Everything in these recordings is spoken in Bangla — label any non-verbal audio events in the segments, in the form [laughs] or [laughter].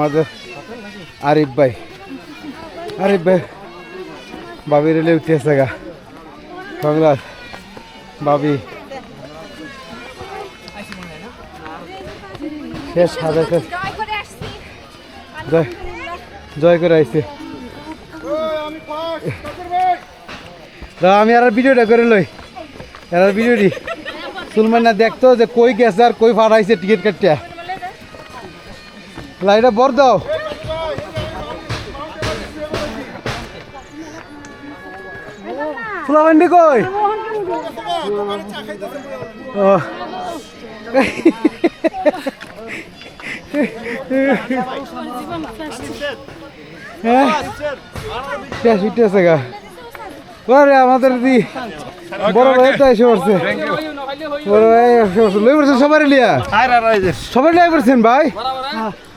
আমাদের আরিফ ভাই। আরিফ ভাই বাবি রেলে উঠেছে গা। বাংলা বাবি। শেষ হাজার জয় জয় করে আইছে আমি আর ভিডিওটা করে লই। আর ভিডিওটি সুলমান না দেখতো যে কই গেছে আর কই ফাড়াইছে টিকিট কাটতে। লাইটা বর দাও। ফুলাবান্ডি কই? ও। হ্যাঁ? শেষ উঠেছে গা। আরে আমাদের দি বড় ভাই তো এসে পড়ছে। বড় ভাই এসে পড়ছে। লই পড়ছেন সবাই লিয়া? সবাই লিয়া পড়ছেন ভাই?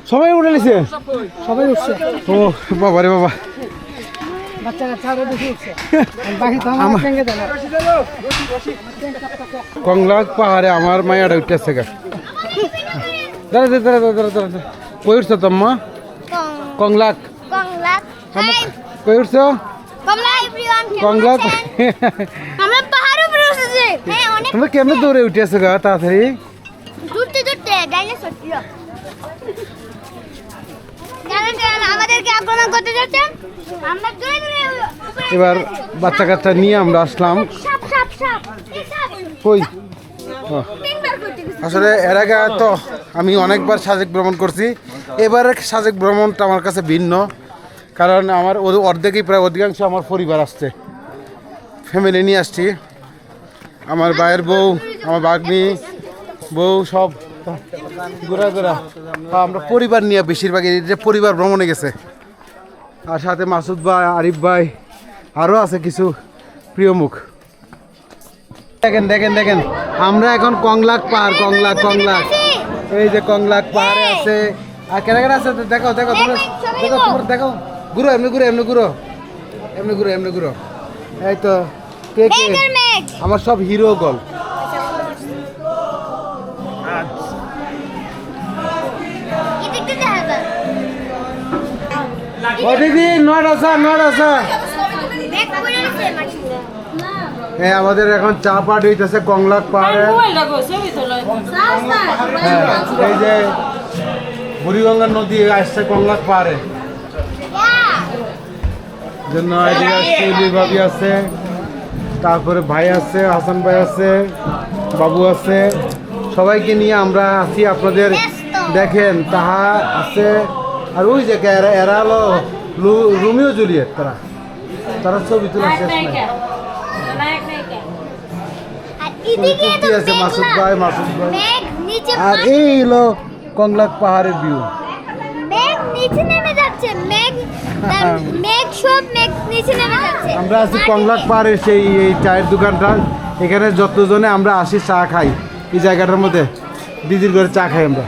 সবাই উঠে নিছে? সবাই উঠছে। ও বাবা রে বাবা। [laughs] কংলাক পাহাড়ে আমার মায়াটা উঠতেছে গা। দাঁড়া দাঁড়া দাঁড়া দাঁড়া কই উঠছো তোমা কংলাক। কই উঠছো? কংলাক। হ্যাঁ অনেক তোমরা কেমনে দৌড়ে উঠেছো গা তাড়াতাড়ি? দূরতে দূরতে ডাইনোসর আমাদেরকে আক্রমণ করতে আমরা এবার বাচ্চা কাচ্চা নিয়ে আমরা আসলাম। কই? আসলে এর আগে তো আমি অনেকবার সাজেক ভ্রমণ করছি। এবারের সাজেক ভ্রমণটা আমার কাছে ভিন্ন। কারণ আমার অর্ধেকই প্রায় অধিকাংশ আমার পরিবার আসছে। ফ্যামিলি নিয়ে আসছি। আমার ভাইয়ের বউ আমার বাগনি বউ সব ঘোরা ঘোরা। আমরা পরিবার নিয়ে বেশিরভাগ যে পরিবার ভ্রমণে গেছে। আর সাথে মাসুদ ভাই আরিফ ভাই আরও আছে কিছু প্রিয় মুখ। দেখেন দেখেন দেখেন আমরা এখন কংলাক পাহাড় কংলাক কংলাক। এই যে কংলাক পাহাড়ে আছে। আর কেনা কেনা আছে? দেখো দেখো তোমরা দেখো তোমরা দেখো। ঘুরো এমনি ঘুরো এমনি ঘুরো। এমনি ঘুরো এমনি ঘুরো। এই তো কে কে? আমার সব হিরো গল ও দিদি পড়ে আছে মাটিতে হ্যাঁ আমাদের এখন চা পাট হইতেছে কংলাক পাহাড়ে হ্যাঁ এই যে বুড়িগঙ্গা নদী আসছে কংলাক পাহাড়ে জন্য এদিকে আসছে আছে তারপরে ভাই আছে হাসান ভাই আছে বাবু আছে। সবাইকে নিয়ে আমরা আছি আপনাদের দেখেন তাহা আছে। আর ওই যে এরা এরা হলো রোমিও জুলিয়েট তারা। তারা ছবি তোলা শেষ নাই। মাসুদ ভাই মাসুদ ভাই। আর এই হলো কংলাক পাহাড়ের ভিউ যাচ্ছে। আমরা আছি কংলাক পাহাড়ের সেই এই চায়ের দোকানটা। এখানে যতজনে আমরা আসি চা খাই। এই জায়গাটার মধ্যে দিদির ঘরে চা খাই আমরা।